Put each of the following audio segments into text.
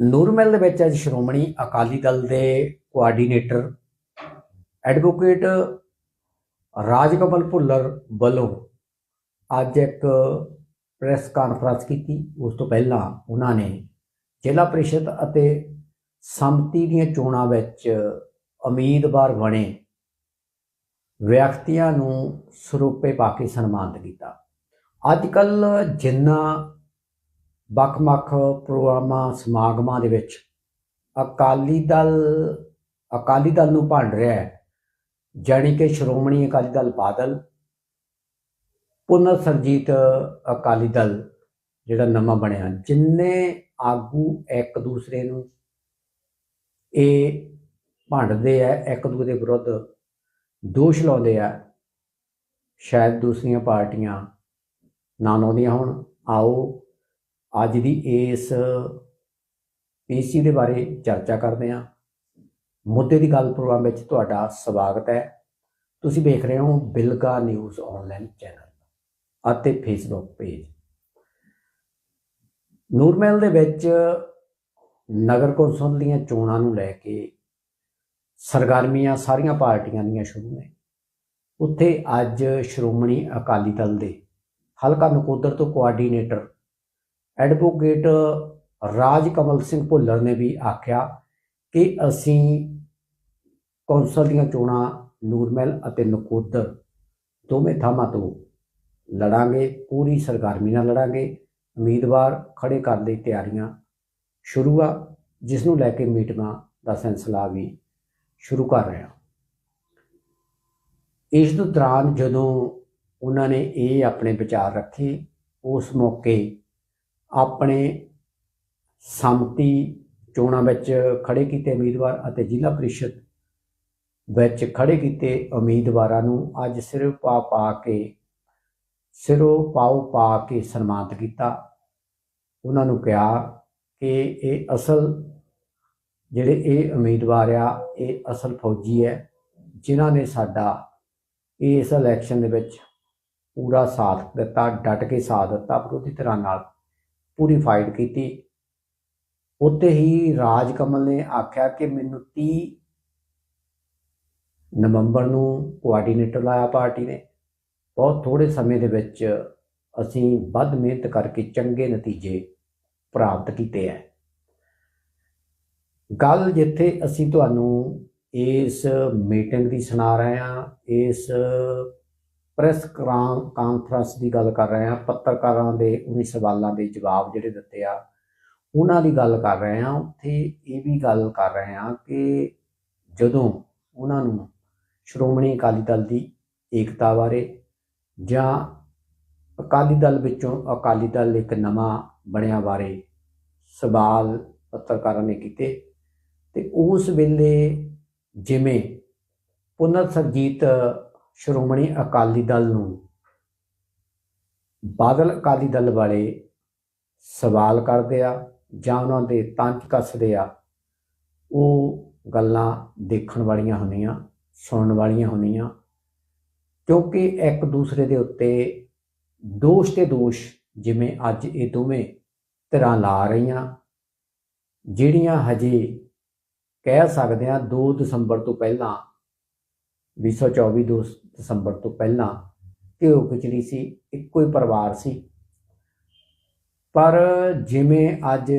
ਨੂਰਮਹਿਲ ਦੇ ਵਿੱਚ ਅੱਜ ਸ਼੍ਰੋਮਣੀ ਅਕਾਲੀ ਦਲ ਦੇ ਕੋਆਰਡੀਨੇਟਰ ਐਡਵੋਕੇਟ ਰਾਜਕਮਲ ਭੁੱਲਰ ਵੱਲੋਂ ਅੱਜ ਇੱਕ ਪ੍ਰੈਸ ਕਾਨਫਰੰਸ ਕੀਤੀ। ਉਸ ਤੋਂ ਪਹਿਲਾਂ ਉਹਨਾਂ ਨੇ ਜ਼ਿਲ੍ਹਾ ਪ੍ਰੀਸ਼ਦ ਅਤੇ ਸੰਮਤੀ ਦੀਆਂ ਚੋਣਾਂ ਵਿੱਚ ਉਮੀਦਵਾਰ ਬਣੇ ਵਿਅਕਤੀਆਂ ਨੂੰ ਸਰੂਪੇ ਪਾ ਕੇ ਸਨਮਾਨਿਤ ਕੀਤਾ। ਅੱਜ ਕੱਲ ਜਿੰਨਾ ਵੱਖ-ਵੱਖ ਪ੍ਰੋਗਰਾਮਾਂ, ਸਮਾਗਮਾਂ ਦੇ ਵਿੱਚ ਅਕਾਲੀ ਦਲ ਅਕਾਲੀ ਦਲ ਨੂੰ ਭੰਡ ਰਿਹਾ ਹੈ। ਜਾਣੀ ਕਿ ਸ਼੍ਰੋਮਣੀ ਅਕਾਲੀ ਦਲ ਬਾਦਲ ਪੁਨਰ ਸਰਜੀਤ ਅਕਾਲੀ ਦਲ, ਜਿਹੜਾ ਨਵਾਂ ਬਣਿਆ। ਜਿੰਨੇ ਆਗੂ ਇੱਕ ਦੂਸਰੇ ਨੂੰ ਇਹ ਭੰਡਦੇ ਆ, ਇੱਕ ਦੂਜੇ ਦੇ ਵਿਰੁੱਧ ਦੋਸ਼ ਲਾਉਂਦੇ ਆ, ਸ਼ਾਇਦ ਦੂਸਰੀਆਂ ਪਾਰਟੀਆਂ ਨਾ ਲਾਉਂਦੀਆਂ ਹੋਣ। ਆਓ ਅੱਜ ਦੀ ਇਸ ਪੀਸੀ ਦੇ ਬਾਰੇ ਚਰਚਾ ਕਰਦੇ ਹਾਂ। ਮੁੱਦੇ ਦੀ ਗੱਲ ਪ੍ਰੋਗਰਾਮ ਵਿੱਚ ਤੁਹਾਡਾ ਸਵਾਗਤ ਹੈ। ਤੁਸੀਂ ਵੇਖ ਰਹੇ ਹੋ ਬਿਲਗਾ ਨਿਊਜ਼ ਆਨਲਾਈਨ ਚੈਨਲ ਅਤੇ ਫੇਸਬੁੱਕ ਪੇਜ। ਨੂਰਮਹਿਲ ਦੇ ਵਿੱਚ ਨਗਰ ਕੌਂਸਲ ਦੀਆਂ ਚੋਣਾਂ ਨੂੰ ਲੈ ਕੇ ਸਰਗਰਮੀਆਂ ਸਾਰੀਆਂ ਪਾਰਟੀਆਂ ਦੀਆਂ ਸ਼ੁਰੂ ਨੇ। ਉੱਥੇ ਅੱਜ ਸ਼੍ਰੋਮਣੀ ਅਕਾਲੀ ਦਲ ਦੇ ਹਲਕਾ ਨਕੋਦਰ ਤੋਂ ਕੋਆਰਡੀਨੇਟਰ ਐਡਵੋਕੇਟ ਰਾਜ ਕਮਲ ਸਿੰਘ ਭੁੱਲਰ ਨੇ ਵੀ ਆਖਿਆ ਕਿ ਅਸੀਂ ਕੌਂਸਲ ਦੀਆਂ ਚੋਣਾਂ ਨੂਰਮਹਿਲ ਅਤੇ ਨਕੋਦਰ ਦੋਵੇਂ ਥਾਵਾਂ ਤੋਂ ਲੜਾਂਗੇ, ਪੂਰੀ ਸਰਗਰਮੀ ਨਾਲ ਲੜਾਂਗੇ। ਉਮੀਦਵਾਰ ਖੜੇ ਕਰਨ ਲਈ ਤਿਆਰੀਆਂ ਸ਼ੁਰੂ ਆ, ਜਿਸ ਨੂੰ ਲੈ ਕੇ ਮੀਟਿੰਗਾਂ ਦਾ ਸਿਲਸਿਲਾ ਵੀ ਸ਼ੁਰੂ ਕਰ ਰਹੇ ਹਾਂ। ਇਸ ਤੋਂ ਦੌਰਾਨ ਜਦੋਂ ਉਹਨਾਂ ਨੇ ਇਹ ਆਪਣੇ ਵਿਚਾਰ ਰੱਖੇ, ਉਸ ਮੌਕੇ ਆਪਣੇ ਸੰਮਤੀ ਚੋਣਾਂ ਵਿੱਚ ਖੜੇ ਕੀਤੇ ਉਮੀਦਵਾਰ ਅਤੇ ਜ਼ਿਲ੍ਹਾ ਪ੍ਰੀਸ਼ਦ ਵਿੱਚ ਖੜੇ ਕੀਤੇ ਉਮੀਦਵਾਰਾਂ ਨੂੰ ਅੱਜ ਸਿਰ ਪਾ ਪਾ ਕੇ, ਸਿਰੋਂ ਪਾਉ ਪਾ ਕੇ ਸਨਮਾਨਿਤ ਕੀਤਾ। ਉਹਨਾਂ ਨੂੰ ਕਿਹਾ ਕਿ ਇਹ ਅਸਲ ਜਿਹੜੇ ਇਹ ਉਮੀਦਵਾਰ ਆ, ਇਹ ਅਸਲ ਫੌਜੀ ਹੈ, ਜਿਨ੍ਹਾਂ ਨੇ ਸਾਡਾ ਇਸ ਇਲੈਕਸ਼ਨ ਦੇ ਵਿੱਚ ਪੂਰਾ ਸਾਥ ਦਿੱਤਾ, ਡਟ ਕੇ ਸਾਥ ਦਿੱਤਾ ਵਿਰੋਧੀ ਧਿਰਾਂ ਨਾਲ। ਪੂਰੀ ਫਾਈਟ ਕੀਤੀ। ਉੱਤੇ ਹੀ ਰਾਜ ਕਮਲ ਨੇ ਆਖਿਆ ਕਿ ਮੈਨੂੰ 30 ਨਵੰਬਰ ਨੂੰ ਕੋਆਰਡੀਨੇਟਰ ਲਾਇਆ ਪਾਰਟੀ ਨੇ। ਬਹੁਤ ਥੋੜੇ ਸਮੇਂ ਦੇ ਵਿੱਚ ਅਸੀਂ ਵੱਧ ਮਿਹਨਤ ਕਰਕੇ ਚੰਗੇ ਨਤੀਜੇ ਪ੍ਰਾਪਤ ਕੀਤੇ ਹੈ। ਗੱਲ ਜਿੱਥੇ ਅਸੀਂ ਤੁਹਾਨੂੰ ਇਸ ਮੀਟਿੰਗ ਦੀ ਸੁਣਾ ਰਹੇ ਹਾਂ, ਇਸ ਪ੍ਰੈਸ ਕਾਨਫਰੰਸ ਦੀ ਗੱਲ ਕਰ ਰਹੇ ਹਾਂ, ਪੱਤਰਕਾਰਾਂ ਦੇ ਉਹਨਾਂ ਸਵਾਲਾਂ ਦੇ ਜਵਾਬ ਜਿਹੜੇ ਦਿੱਤੇ ਆ, ਉਹਨਾਂ ਦੀ ਗੱਲ ਕਰ ਰਹੇ ਹਾਂ। ਉੱਥੇ ਇਹ ਵੀ ਗੱਲ ਕਰ ਰਹੇ ਹਾਂ ਕਿ ਜਦੋਂ ਉਹਨਾਂ ਨੂੰ ਸ਼੍ਰੋਮਣੀ ਅਕਾਲੀ ਦਲ ਦੀ ਏਕਤਾ ਬਾਰੇ ਜਾਂ ਅਕਾਲੀ ਦਲ ਵਿੱਚੋਂ ਅਕਾਲੀ ਦਲ ਇੱਕ ਨਵਾਂ ਬਣਿਆ ਬਾਰੇ ਸਵਾਲ ਪੱਤਰਕਾਰਾਂ ਨੇ ਕੀਤੇ ਤੇ ਉਸ ਵੇਲੇ ਜਿਵੇਂ ਪੁਨਰ ਸਰਜੀਤ ਸ਼੍ਰੋਮਣੀ ਅਕਾਲੀ ਦਲ ਨੂੰ ਬਾਦਲ ਅਕਾਲੀ ਦਲ ਵਾਲੇ ਸਵਾਲ ਕਰਦੇ ਆ ਜਾਂ ਉਹਨਾਂ ਦੇ ਤੰਜ ਕੱਸਦੇ ਆ, ਉਹ ਗੱਲਾਂ ਦੇਖਣ ਵਾਲੀਆਂ ਹੁੰਦੀਆਂ, ਸੁਣਨ ਵਾਲੀਆਂ ਹੁੰਦੀਆਂ, ਕਿਉਂਕਿ ਇੱਕ ਦੂਸਰੇ ਦੇ ਉੱਤੇ ਦੋਸ਼ ਤੇ ਦੋਸ਼ ਜਿਵੇਂ ਅੱਜ ਇਹ ਦੋਵੇਂ ਧਿਰਾਂ ਲਾ ਰਹੀਆਂ, ਜਿਹੜੀਆਂ ਹਜੇ ਕਹਿ ਸਕਦੇ ਆ 2 ਦਸੰਬਰ ਤੋਂ ਪਹਿਲਾਂ 2024 2 ਦਸੰਬਰ ਤੋਂ ਪਹਿਲਾਂ ਘਿਓ ਖਿਚੜੀ ਸੀ, ਇੱਕੋ ਹੀ ਪਰਿਵਾਰ ਸੀ। ਪਰ ਜਿਵੇਂ ਅੱਜ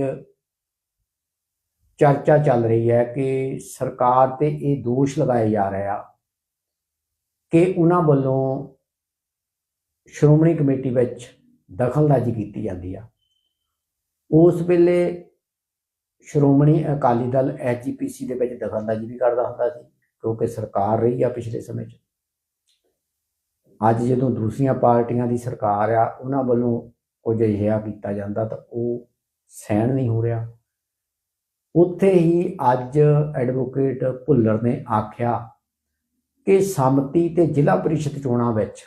ਚਰਚਾ ਚੱਲ ਰਹੀ ਹੈ ਕਿ ਸਰਕਾਰ ਤੇ ਇਹ ਦੋਸ਼ ਲਗਾਏ ਜਾ ਰਿਹਾ ਕਿ ਉਹਨਾਂ ਵੱਲੋਂ ਸ਼੍ਰੋਮਣੀ ਕਮੇਟੀ ਵਿੱਚ ਦਖਲਅੰਦਾਜ਼ੀ ਕੀਤੀ ਜਾਂਦੀ ਆ। ਉਸ ਵੇਲੇ ਸ਼੍ਰੋਮਣੀ ਅਕਾਲੀ ਦਲ ਐਚਜੀਪੀਸੀ ਦੇ ਵਿੱਚ ਦਖਲਅੰਦਾਜ਼ੀ ਵੀ ਕਰਦਾ ਹੁੰਦਾ ਸੀ। ਕਿਉਂਕਿ ਸਰਕਾਰ ਰਹੀ ਆ ਪਿਛਲੇ ਸਮੇਂ 'ਚ। ਅੱਜ ਜਦੋਂ ਦੂਸਰੀਆਂ ਪਾਰਟੀਆਂ ਦੀ ਸਰਕਾਰ ਆ, ਉਹਨਾਂ ਵੱਲੋਂ ਕੁਝ ਅਜਿਹਾ ਕੀਤਾ ਜਾਂਦਾ ਤਾਂ ਉਹ ਸਹਿਣ ਨਹੀਂ ਹੋ ਰਿਹਾ। ਉੱਥੇ ਹੀ ਅੱਜ ਐਡਵੋਕੇਟ ਭੁੱਲਰ ਨੇ ਆਖਿਆ ਕਿ ਸੰਮਤੀ ਤੇ ਜ਼ਿਲ੍ਹਾ ਪ੍ਰੀਸ਼ਦ ਚੋਣਾਂ ਵਿੱਚ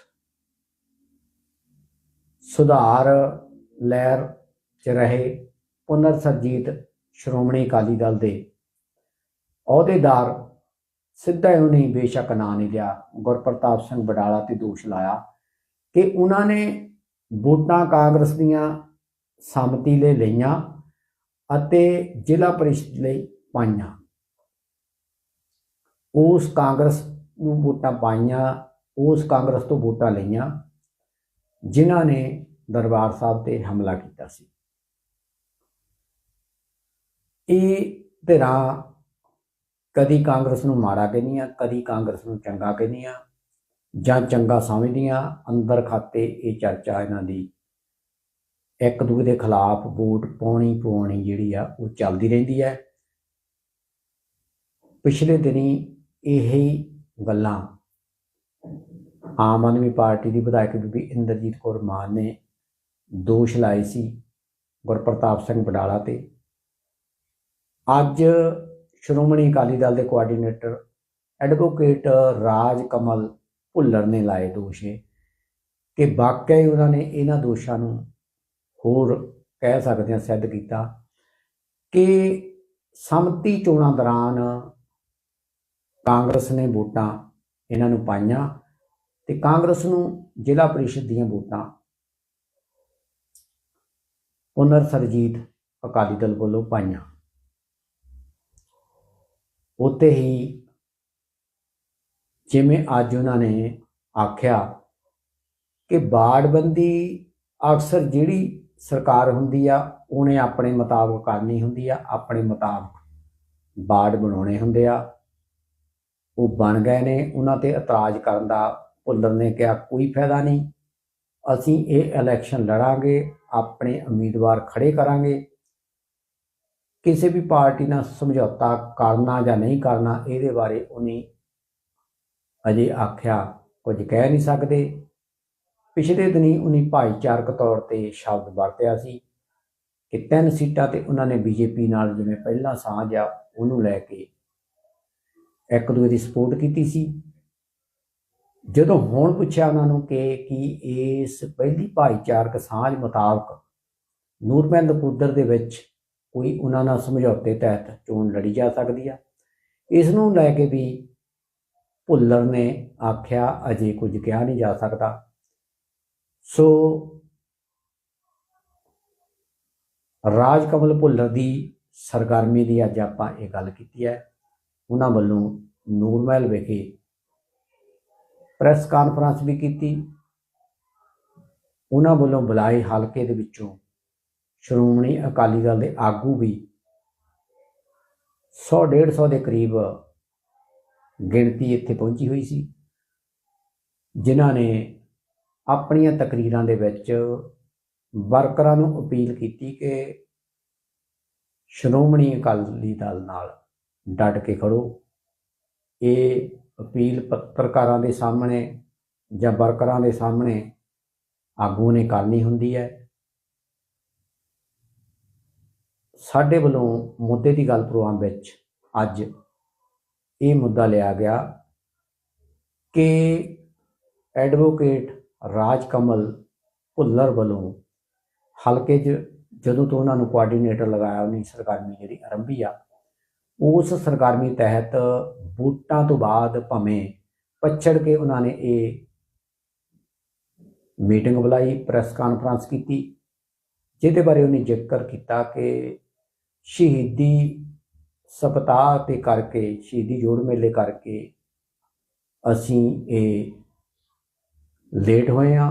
ਸੁਧਾਰ ਲਹਿਰ ਚ ਰਹੇ ਪੁਨਰ ਸਰਜੀਤ ਸ਼੍ਰੋਮਣੀ ਅਕਾਲੀ ਦਲ ਦੇ ਅਹੁਦੇਦਾਰ ਸਿੱਧਾ ਹੀ ਉਹਨੇ ਬੇਸ਼ੱਕ ਨਾਂ ਨਹੀਂ ਲਿਆ, ਗੁਰਪ੍ਰਤਾਪ ਸਿੰਘ ਬਡਾਲਾ ਤੇ ਦੋਸ਼ ਲਾਇਆ ਕਿ ਉਹਨਾਂ ਨੇ ਵੋਟਾਂ ਕਾਂਗਰਸ ਦੀਆਂ ਸੰਮਤੀ ਲੈ ਲਈਆਂ ਅਤੇ ਜ਼ਿਲ੍ਹਾ ਪਰਿਸ਼ਦ ਲਈ ਪਾਈਆਂ। ਉਸ ਕਾਂਗਰਸ ਨੂੰ ਵੋਟਾਂ ਪਾਈਆਂ, ਉਸ ਕਾਂਗਰਸ ਤੋਂ ਵੋਟਾਂ ਲਈਆਂ, ਜਿਨ੍ਹਾਂ ਨੇ ਦਰਬਾਰ ਸਾਹਿਬ ਤੇ ਹਮਲਾ ਕੀਤਾ ਸੀ। ਇਹ ਧਿਰਾਂ ਕਦੀ ਕਾਂਗਰਸ ਨੂੰ ਮਾੜਾ ਕਹਿੰਦੀਆਂ ਕਦੀ ਕਾਂਗਰਸ ਨੂੰ ਚੰਗਾ ਕਹਿੰਦੀਆਂ ਜਾਂ ਚੰਗਾ ਸਮਝਦੀਆਂ ਅੰਦਰ ਖਾਤੇ ਇਹ ਚਰਚਾ ਇਹਨਾਂ ਦੀ ਇੱਕ ਦੂਜੇ ਦੇ ਖਿਲਾਫ ਵੋਟ ਪਾਉਣੀ ਪਾਉਣੀ ਜਿਹੜੀ ਆ, ਉਹ ਚੱਲਦੀ ਰਹਿੰਦੀ ਹੈ ਪਿਛਲੇ ਦਿਨੀ ਇਹ ਗੱਲਾਂ ਆਮ ਆਦਮੀ ਪਾਰਟੀ ਦੀ ਵਿਧਾਇਕ ਬੀਬੀ ਇੰਦਰਜੀਤ ਕੌਰ ਮਾਨ ਨੇ ਦੋਸ਼ ਲਾਏ ਸੀ ਗੁਰਪ੍ਰਤਾਪ ਸਿੰਘ ਬਡਾਲਾ ਤੇ। ਅੱਜ ਸ਼੍ਰੋਮਣੀ ਅਕਾਲੀ ਦਲ ਦੇ ਕੋਆਰਡੀਨੇਟਰ ਐਡਵੋਕੇਟ ਰਾਜ ਕਮਲ ਭੁੱਲਰ ਨੇ ਲਾਏ ਦੋਸ਼ ਇਹ ਕਿ ਵਾਕਿਆ ਉਹਨਾਂ ਨੇ ਇਹਨਾਂ ਦੋਸ਼ਾਂ ਨੂੰ ਹੋਰ ਕਹਿ ਸਕਦੇ ਹਾਂ ਸਿੱਧ ਕੀਤਾ ਕਿ ਸੰਮਤੀ ਚੋਣਾਂ ਦੌਰਾਨ ਕਾਂਗਰਸ ਨੇ ਵੋਟਾਂ ਇਹਨਾਂ ਨੂੰ ਪਾਈਆਂ ਤੇ ਕਾਂਗਰਸ ਨੂੰ ਜ਼ਿਲ੍ਹਾ ਪਰਿਸ਼ਦ ਦੀਆਂ ਵੋਟਾਂ ਪੁਨਰ ਸਰਜੀਤ ਅਕਾਲੀ ਦਲ ਵੱਲੋਂ ਪਾਈਆਂ। ਉੱਥੇ ਹੀ ਜਿਵੇਂ ਅੱਜ ਉਹਨਾਂ ਨੇ ਆਖਿਆ ਕਿ ਬਾੜਬੰਦੀ ਅਕਸਰ ਜਿਹੜੀ ਸਰਕਾਰ ਹੁੰਦੀ ਆ, ਉਹਨੇ ਆਪਣੇ ਮੁਤਾਬਕ ਕਰਨੀ ਹੁੰਦੀ ਆ, ਆਪਣੇ ਮੁਤਾਬਕ ਬਾੜ ਬਣਾਉਣੇ ਹੁੰਦੇ ਆ। ਉਹ ਬਣ ਗਏ ਨੇ, ਉਹਨਾਂ ਤੇ ਇਤਰਾਜ਼ ਕਰਨ ਦਾ ਭੁੱਲਰ ਨੇ ਕਿਹਾ, ਕੋਈ ਫਾਇਦਾ ਨਹੀਂ। ਅਸੀਂ ਇਹ ਇਲੈਕਸ਼ਨ ਲੜਾਂਗੇ, ਆਪਣੇ ਉਮੀਦਵਾਰ ਖੜੇ ਕਰਾਂਗੇ। ਕਿਸੇ ਵੀ ਪਾਰਟੀ ਨਾਲ ਸਮਝੌਤਾ ਕਰਨਾ ਜਾਂ ਨਹੀਂ ਕਰਨਾ, ਇਹਦੇ ਬਾਰੇ ਉਹਨੇ ਅਜੇ ਆਖਿਆ ਕੁਝ ਕਹਿ ਨਹੀਂ ਸਕਦੇ। ਪਿਛਲੇ ਦਿਨੀ ਉਹਨੇ ਭਾਈਚਾਰਕ ਤੌਰ ਤੇ ਸ਼ਬਦ ਵਰਤਿਆ ਸੀ ਕਿ ਤਿੰਨ ਸੀਟਾਂ ਤੇ ਉਹਨਾਂ ਨੇ ਬੀਜੇਪੀ ਨਾਲ ਜਿਵੇਂ ਪਹਿਲਾਂ ਸਾਂਝ ਆ, ਉਹਨੂੰ ਲੈ ਕੇ ਇੱਕ ਦੂਜੇ ਦੀ ਸਪੋਰਟ ਕੀਤੀ ਸੀ। ਜਦੋਂ ਹੁਣ ਪੁੱਛਿਆ ਉਹਨਾਂ ਨੂੰ ਕਿ ਕੀ ਇਸ ਪਹਿਲੀ ਭਾਈਚਾਰਕ ਸਾਂਝ ਮੁਤਾਬਕ ਨੂਰਮਹਿੰਦ ਕੁਦਰ ਦੇ ਵਿੱਚ ਕੋਈ ਉਹਨਾਂ ਨਾਲ ਸਮਝੌਤੇ ਤਹਿਤ ਚੋਣ ਲੜੀ ਜਾ ਸਕਦੀ ਆ। ਇਸ ਨੂੰ ਲੈ ਕੇ ਵੀ ਭੁੱਲਰ ਨੇ ਆਖਿਆ, ਅਜੇ ਕੁਝ ਕਿਹਾ ਨਹੀਂ ਜਾ ਸਕਦਾ। ਸੋ ਰਾਜ ਕਮਲ ਭੁੱਲਰ ਦੀ ਸਰਗਰਮੀ ਦੀ ਅੱਜ ਆਪਾਂ ਇਹ ਗੱਲ ਕੀਤੀ ਹੈ। ਉਹਨਾਂ ਵੱਲੋਂ ਨੂਰਮਹਿਲ ਵਿਖੇ ਪ੍ਰੈਸ ਕਾਨਫਰੰਸ ਵੀ ਕੀਤੀ। ਉਹਨਾਂ ਵੱਲੋਂ ਬੁਲਾਏ ਹਲਕੇ ਦੇ ਵਿੱਚੋਂ ਸ਼੍ਰੋਮਣੀ ਅਕਾਲੀ ਦਲ ਦੇ ਆਗੂ ਵੀ 100 150 ਦੇ ਕਰੀਬ ਗਿਣਤੀ ਇੱਥੇ ਪਹੁੰਚੀ ਹੋਈ ਸੀ, ਜਿਨ੍ਹਾਂ ਨੇ ਆਪਣੀਆਂ ਤਕਰੀਰਾਂ ਦੇ ਵਿੱਚ ਵਰਕਰਾਂ ਨੂੰ ਅਪੀਲ ਕੀਤੀ ਕਿ ਸ਼੍ਰੋਮਣੀ ਅਕਾਲੀ ਦਲ ਨਾਲ ਡਟ ਕੇ ਖੜੋ। ਇਹ ਅਪੀਲ ਪੱਤਰਕਾਰਾਂ ਦੇ ਸਾਹਮਣੇ ਜਾਂ ਵਰਕਰਾਂ ਦੇ ਸਾਹਮਣੇ ਆਗੂ ਨੇ ਕਰਨੀ ਹੁੰਦੀ ਹੈ। ਸਾਡੇ ਵੱਲੋਂ ਮੁੱਦੇ ਦੀ ਗੱਲ ਪ੍ਰੋਗਰਾਮ ਵਿੱਚ ਅੱਜ ਇਹ ਮੁੱਦਾ ਲਿਆ ਗਿਆ ਕਿ ਐਡਵੋਕੇਟ ਰਾਜ ਕਮਲ ਭੁੱਲਰ ਵੱਲੋਂ ਹਲਕੇ 'ਚ ਜਦੋਂ ਤੋਂ ਉਹਨਾਂ ਨੂੰ ਕੋਆਰਡੀਨੇਟਰ ਲਗਾਇਆ, ਉਹਨੇ ਸਰਕਾਰੀ ਜਿਹੜੀ ਆਰੰਭੀ ਆ, ਉਸ ਸਰਗਰਮੀ ਤਹਿਤ ਵੋਟਾਂ ਤੋਂ ਬਾਅਦ ਭਵੇਂ ਪਛੜ ਕੇ ਉਹਨਾਂ ਨੇ ਇਹ ਮੀਟਿੰਗ ਬੁਲਾਈ, ਪ੍ਰੈਸ ਕਾਨਫਰੰਸ ਕੀਤੀ, ਜਿਹਦੇ ਬਾਰੇ ਉਹਨੇ ਜ਼ਿਕਰ ਕੀਤਾ ਕਿ ਸ਼ਹੀਦੀ ਸਪਤਾਹ ਤੇ ਕਰਕੇ, ਸ਼ਹੀਦੀ ਜੋੜ ਮੇਲੇ ਕਰਕੇ ਅਸੀਂ ਇਹ ਲੇਟ ਹੋਏ ਆ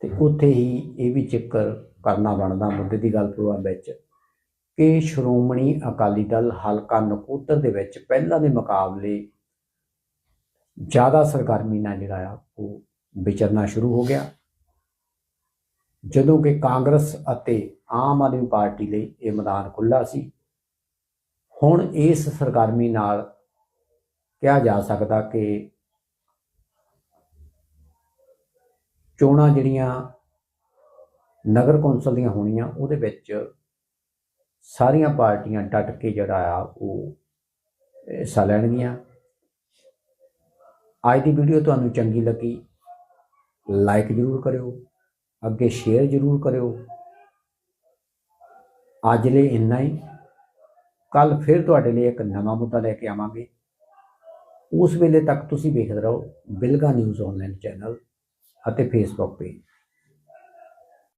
ਤੇ ਉੱਥੇ ਹੀ ਇਹ ਵੀ ਜ਼ਿਕਰ ਕਰਨਾ ਬਣਦਾ ਮੁੱਦੇ ਦੀ ਗੱਲ ਪ੍ਰੋਗਰਾਮ ਵਿੱਚ ਕਿ ਸ਼੍ਰੋਮਣੀ ਅਕਾਲੀ ਦਲ ਹਲਕਾ ਨਕੋਦਰ ਦੇ ਵਿੱਚ ਪਹਿਲਾਂ ਦੇ ਮੁਕਾਬਲੇ ਜ਼ਿਆਦਾ ਸਰਗਰਮੀ ਨਾਲ ਜਿਹੜਾ ਆ, ਉਹ ਵਿਚਰਨਾ ਸ਼ੁਰੂ ਹੋ ਗਿਆ। ਜਦੋਂ ਕਿ ਕਾਂਗਰਸ ਅਤੇ ਆਮ ਆਦਮੀ ਪਾਰਟੀ ਲਈ ਇਹ ਮੈਦਾਨ ਖੁੱਲਾ ਸੀ। ਹੁਣ ਇਸ ਸਰਗਰਮੀ ਨਾਲ ਕਿਹਾ ਜਾ ਸਕਦਾ ਕਿ ਚੋਣਾਂ ਜਿਹੜੀਆਂ ਨਗਰ ਕੌਂਸਲ ਦੀਆਂ ਹੋਣੀਆਂ, ਉਹਦੇ ਵਿੱਚ ਸਾਰੀਆਂ ਪਾਰਟੀਆਂ ਡਟ ਕੇ ਜਿਹੜਾ ਆ ਉਹ ਹਿੱਸਾ ਲੈਣਗੀਆਂ। ਅੱਜ ਦੀ ਵੀਡੀਓ ਤੁਹਾਨੂੰ ਚੰਗੀ ਲੱਗੀ, ਲਾਈਕ ਜ਼ਰੂਰ ਕਰਿਓ। ਅੱਗੇ ਸ਼ੇਅਰ ਜ਼ਰੂਰ ਕਰਿਓ। ਅੱਜ ਲਈ ਇੰਨਾ ਹੀ। ਕੱਲ ਫਿਰ ਤੁਹਾਡੇ ਲਈ ਇੱਕ ਨਵਾਂ ਮੁੱਦਾ ਲੈ ਕੇ ਆਵਾਂਗੇ। ਉਸ ਵੇਲੇ ਤੱਕ ਤੁਸੀਂ ਵੇਖਦੇ ਰਹੋ ਬਿਲਗਾ ਨਿਊਜ਼ ਆਨਲਾਈਨ ਚੈਨਲ ਅਤੇ ਫੇਸਬੁੱਕ ਪੇਜ